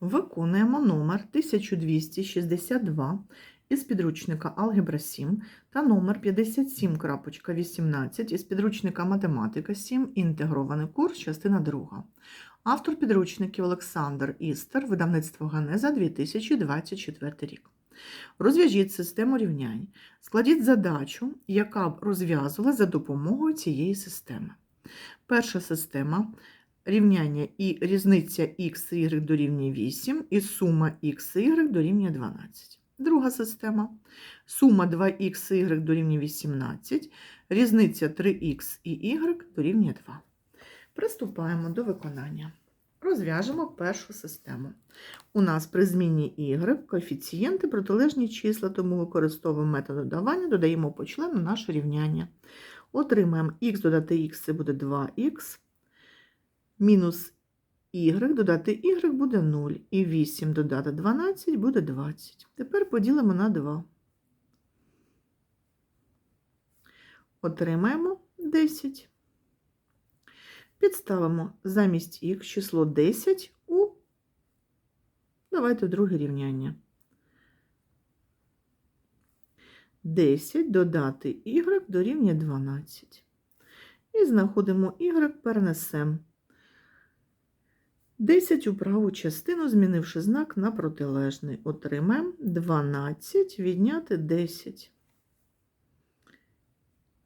Виконуємо номер 1262 із підручника Алгебра 7 та номер 57.18 із підручника Математика 7. Інтегрований курс, частина 2. Автор підручників Олександр Істер, видавництво Ганеза 2024 рік. Розв'яжіть систему рівнянь. Складіть задачу, яка б розв'язувала за допомогою цієї системи. Перша система рівняння і різниця x і y дорівнює 8 і сума x і y дорівнює 12. Друга система сума 2х і y дорівнює 18, різниця 3х і y дорівнює 2. Приступаємо до виконання. Розв'яжемо першу систему. У нас при зміні y коефіцієнти протилежні числа, тому використовуємо метод додавання, додаємо по члену наше рівняння. Отримаємо х додати х це буде 2х, мінус y додати y буде 0, і 8 додати 12 буде 20. Тепер поділимо на 2. Отримаємо 10. Підставимо замість х число 10 у, давайте друге рівняння. 10 додати y дорівнює 12. І знаходимо y, перенесемо 10 у праву частину, змінивши знак на протилежний. Отримаємо 12 відняти 10.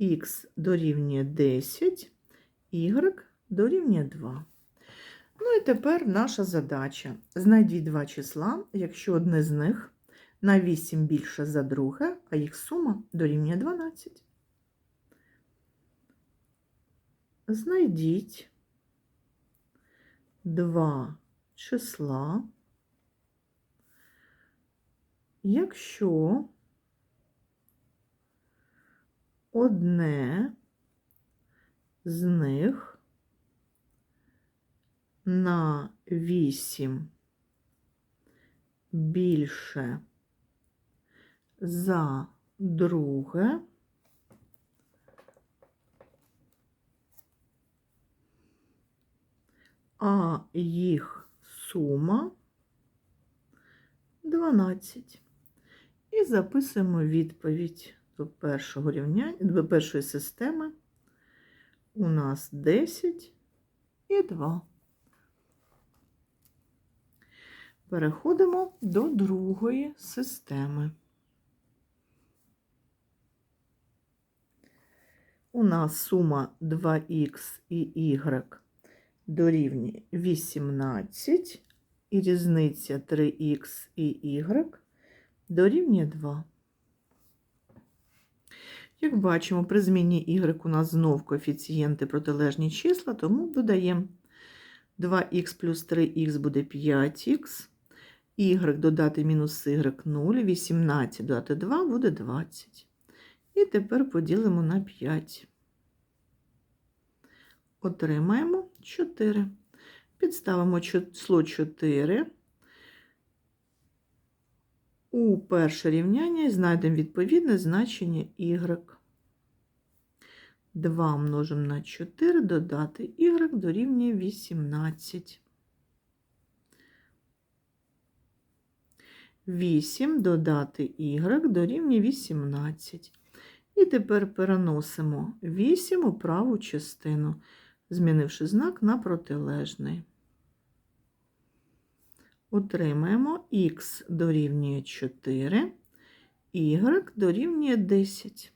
Х дорівнює 10, y дорівнює 2. Ну і тепер наша задача. Знайдіть два числа, якщо одне з них на 8 більше за друге, а їх сума дорівнює 12. Знайдіть два числа, якщо одне з них на 8 більше за друге, а їх сума 12. І записуємо відповідь до першого рівняння, до першої системи. У нас 10 і 2. Переходимо до другої системи. У нас сума 2х і y дорівнює 18, і різниця 3х і y дорівнює 2. Як бачимо, при зміні y у нас знов коефіцієнти протилежні числа, тому додаємо 2х плюс 3х буде 5х, y додати мінус y 0, 18 додати 2 буде 20. І тепер поділимо на 5. Отримаємо 4. Підставимо число 4 у перше рівняння і знайдемо відповідне значення y. 2 множимо на 4, додати y дорівнює 18. 8 додати y дорівнює 18. І тепер переносимо 8 у праву частину, змінивши знак на протилежний. Отримаємо х дорівнює 4, y дорівнює 10.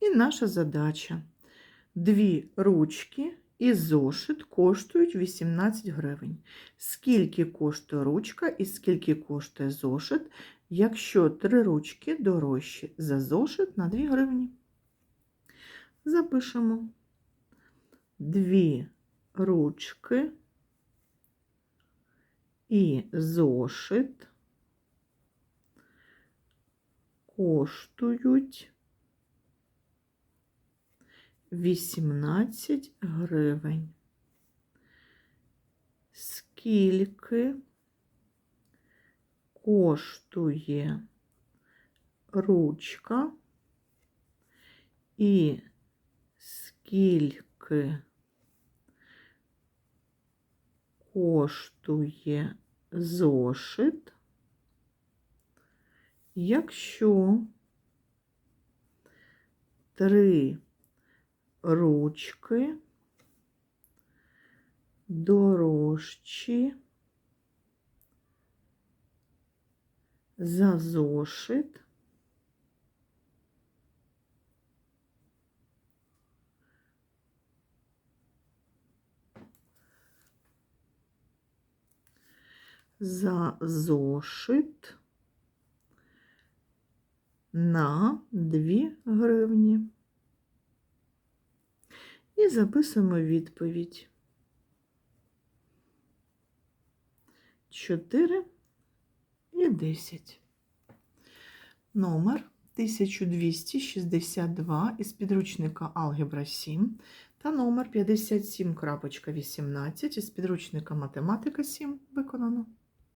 І наша задача. Дві ручки і зошит коштують 18 гривень. Скільки коштує ручка і скільки коштує зошит, якщо три ручки дорожчі за зошит на 2 гривні? Запишемо дві ручки і зошит коштують 18 гривень. Скільки коштує ручка і скільки коштує зошит, якщо три ручки дорожчі за зошит за зошит на 2 гривні. І записуємо відповідь. 4 і 10. Номер 1262 із підручника Алгебра 7 та номер 57.18 із підручника Математика 7 виконано.